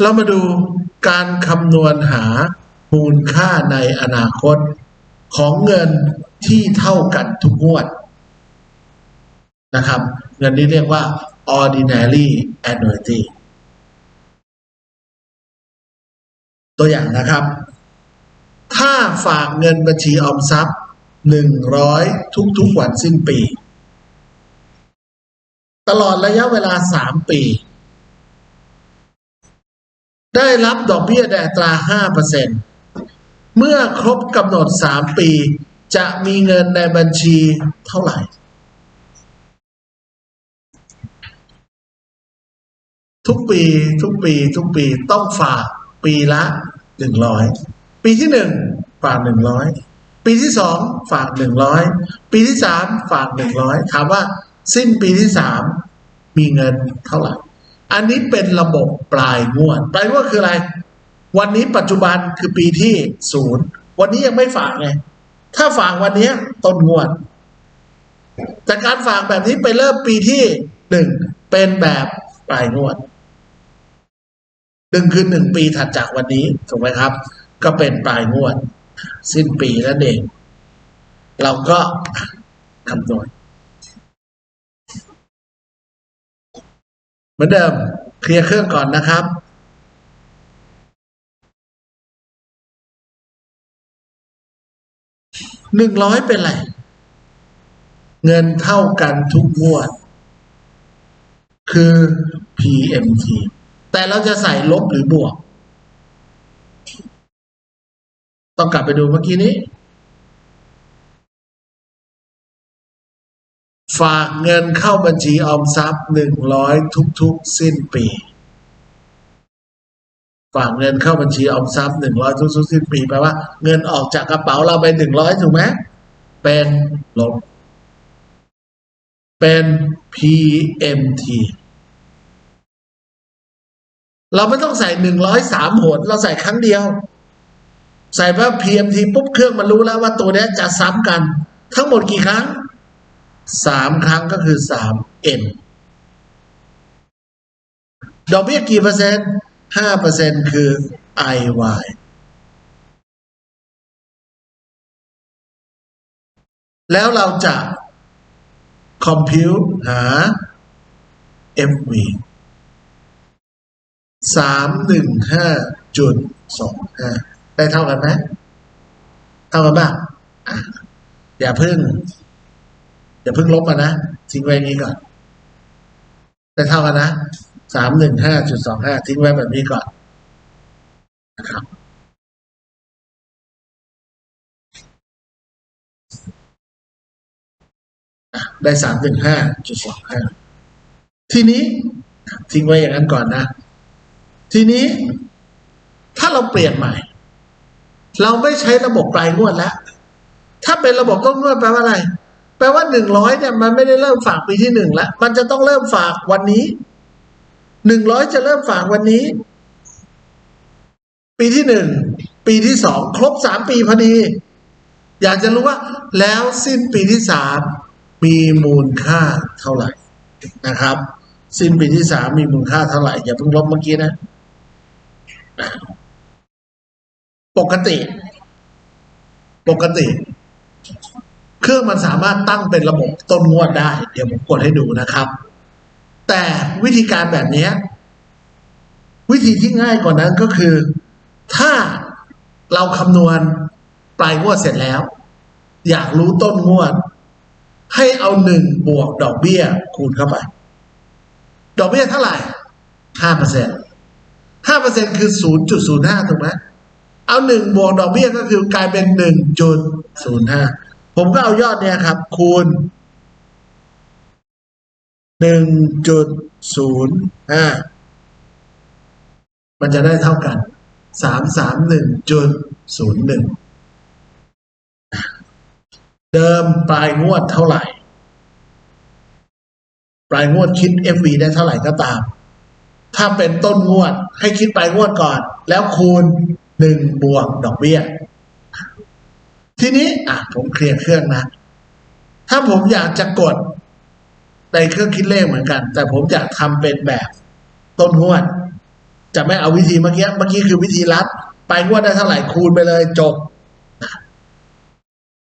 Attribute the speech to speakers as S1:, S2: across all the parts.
S1: เรามาดูการคำนวณหามูลค่าในอนาคตของเงินที่เท่ากันทุกงวดนะครับ เงินนี้เรียกว่า ordinary annuity ตัวอย่างนะครับ ถ้าฝากเงินบัญชีออมทรัพย์หนึ่งร้อยทุกๆวันสิ้นปี ตลอดระยะเวลาสามปี ได้รับดอกเบี้ยในอัตราห้าเปอร์เมื่อครบกำหนดสามปี จะมีเงินในบัญชีเท่าไหร่ ทุกปีทุกปี ทุกปีต้องฝากปีละหนึ่งร้อยปีที่หนึ่งฝากหนึ่งร้อยปีที่สองฝากหนึ่งร้อยปีที่สามฝากหนึ่งร้อยถามว่าสิ้นปีที่สามมีเงินเท่าไหร่ อันนี้เป็นระบบปลายงวด ปลายงวดคืออะไร วันนี้ปัจจุบันคือปีที่ศูนย์วันนี้ยังไม่ฝากไง ถ้าฝากวันนี้ต้นงวด แต่การฝากแบบนี้ไปเริ่มปีที่หนึ่งเป็นแบบปลายงวดหนึ่งคือหนึ่งปีถัดจากวันนี้ถูกไหมครับ ก็เป็นปลายงวด สิ้นปีนั่นเอง เราก็คำนวณ เหมือนเดิมเคลียร์เครื่องก่อนนะครับหนึ่งร้อยเป็นไร เงินเท่ากันทุกงวด คือ PMT แต่เราจะใส่ลบหรือบวก ต้องกลับไปดูเมื่อกี้นี้ ฝากเงินเข้าบัญชีออมทรัพย์หนึ่งร้อยทุกๆ สิ้นปี ฝากเงินเข้าบัญชีออมทรัพย์หนึ่งร้อยทุกๆ สิ้นปีแปลว่าเงินออกจากกระเป๋าเราไปหนึ่งร้อยถูกไหมเป็นลบเป็น PMT เราไม่ต้องใส่หนึ่งร้อยสามหนเราใส่ครั้งเดียว ใส่ว่า PMT ปุ๊บเครื่องมันรู้แล้วว่าตัวนี้จะซ้ำกัน ทั้งหมดกี่ครั้ง สามครั้งก็คือสาม N ดอกเบี้ยกี่เปอร์เซ็นต์ห้าเปอร์เซ็นต์คือ IY แล้วเราจะ compute หา FV สามหนึ่งห้าจุดสองห้าได้เท่ากันไหม เท่ากันป่ะอะอย่าเพิ่ง อย่าเพิ่งลบมานะทิ้งไว้นี้ก่อนได้เท่ากันนะสามหนึ่งห้าจุดสองห้าทิ้งไว้แบบนี้ก่อนนะครับได้สามหนึ่งห้าจุดสองห้าทีนี้ ทิ้งไว้อย่างนั้นก่อนนะ ทีนี้ ถ้าเราเปลี่ยนใหม่ เราไม่ใช้ระบบปลายงวดแล้ว ถ้าเป็นระบบต้นงวดแปลว่าอะไร แปลว่าหนึ่งร้อยเนี่ยมันไม่ได้เริ่มฝากปีที่หนึ่งแล้วมันจะต้องเริ่มฝากวันนี้หนึ่งร้อยจะเริ่มฝากวันนี้ ปีที่หนึ่งปีที่สองครบสามปีพอดี อยากจะรู้ว่า แล้วสิ้นปีที่สามมีมูลค่าเท่าไหร่นะครับ สิ้นปีที่สามมีมูลค่าเท่าไหร่อย่าเพิ่งลบเมื่อกี้นะ ปกติ ปกติ เครื่องมันสามารถตั้งเป็นระบบต้นงวดได้ เดี๋ยวผมกดให้ดูนะครับ แต่วิธีการแบบนี้ วิธีที่ง่ายกว่านั้นก็คือ ถ้าเราคำนวณปลายงวดเสร็จแล้ว อยากรู้ต้นงวด ให้เอาหนึ่งบวกดอกเบี้ยคูณเข้าไป ดอกเบี้ยเท่าไหร่ห้าเปอร์เซ็นห้าเปอร์เซ็นคือศูนย์จุดศูนย์ห้าถูกไหมเอาหนึ่งบวกดอกเบี้ยก็คือกลายเป็นหนึ่งจุดศูนย์ห้า ผมก็เอายอดเนี่ยครับ คูณหนึ่งจุดศูนย์ห้ามันจะได้เท่ากันสามสามหนึ่งจุดศูนย์หนึ่งเดิมปลายงวดเท่าไหร่ ปลายงวดคิด FV ได้เท่าไหร่ก็ตาม ถ้าเป็นต้นงวดให้คิดปลายงวดก่อน แล้วคูณหนึ่งบวกดอกเบี้ย ทีนี้อะผมเคลียร์เครื่องนะ ถ้าผมอยากจะกดในเครื่องคิดเลขเหมือนกัน แต่ผมอยากทำเป็นแบบต้นงวด จะไม่เอาวิธีเมื่อกี้เมื่อกี้คือวิธีรัด ไปงวดได้เท่าไหร่คูณไปเลยจบ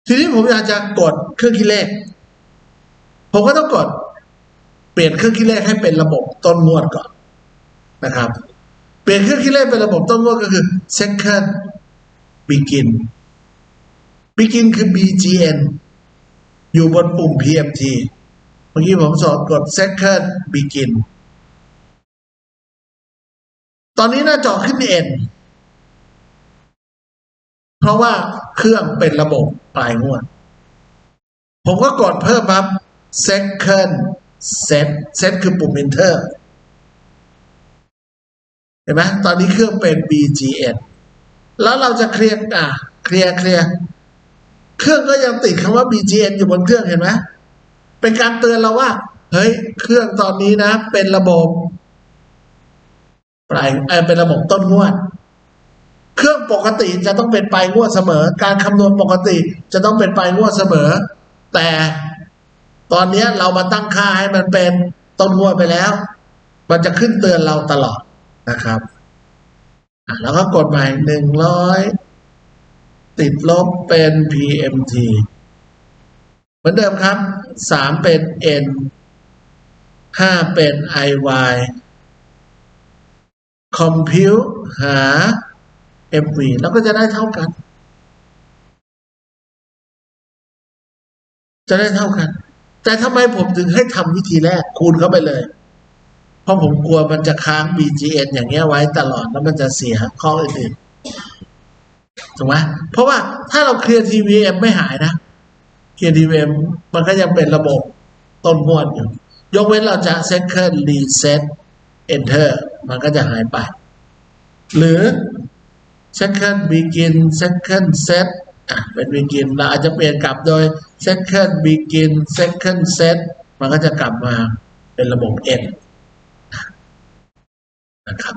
S1: ทีนี้ผมอยากจะกดเครื่องคิดเลข ผมก็ต้องกด เปลี่ยนเครื่องคิดเลขให้เป็นระบบต้นงวดก่อนนะครับ เปลี่ยนเครื่องคิดเลขเป็นระบบต้นงวดก็คือ second begin begin คือ BGN อยู่บนปุ่ม PMT เมื่อกี้ผมสอนกด second begin ตอนนี้หน้าจอขึ้น N เพราะว่าเครื่องเป็นระบบปลายงวด ผมก็กดเพิ่มครับ second set set คือปุ่ม enter เห็นไหมตอนนี้เครื่องเป็น BGN แล้วเราจะเคลียร์อะ เคลียร์เคลียร์ เครื่องก็ยังติดคำว่า BGN อยู่บนเครื่องเห็นไหมเป็นการเตือนเราว่า เฮ้ย เครื่องตอนนี้นะ เป็นระบบปลายเออเป็นระบบต้นงวด เครื่องปกติจะต้องเป็นปลายงวดเสมอ การคำนวณปกติจะต้องเป็นปลายงวดเสมอ แต่ตอนนี้เรามาตั้งค่าให้มันเป็นต้นงวดไปแล้ว มันจะขึ้นเตือนเราตลอดนะครับ แล้วก็กดใหม่หนึ่งร้อย ติดลบเป็น PMT เหมือนเดิมครับสามเป็น N ห้าเป็น IY compute หา MV แล้วก็จะได้เท่ากัน จะได้เท่ากัน แต่ทำไมผมถึงให้ทำวิธีแรกคูณเข้าไปเลย เพราะผมกลัวมันจะค้าง BGN อย่างเงี้ยไว้ตลอดแล้วมันจะเสียข้ออื่นๆ ถูกไหมเพราะว่าถ้าเราเคลียร์ TVM ไม่หายนะเคลียร์ TVM มันก็ยังเป็นระบบต้นงวดอยู่ ยกเว้นเราจะ second reset enter มันก็จะหายไป หรือ second begin second set อะเป็น begin เราอาจจะเปลี่ยนกลับโดย second begin second set มันก็จะกลับมาเป็นระบบ n นะครับ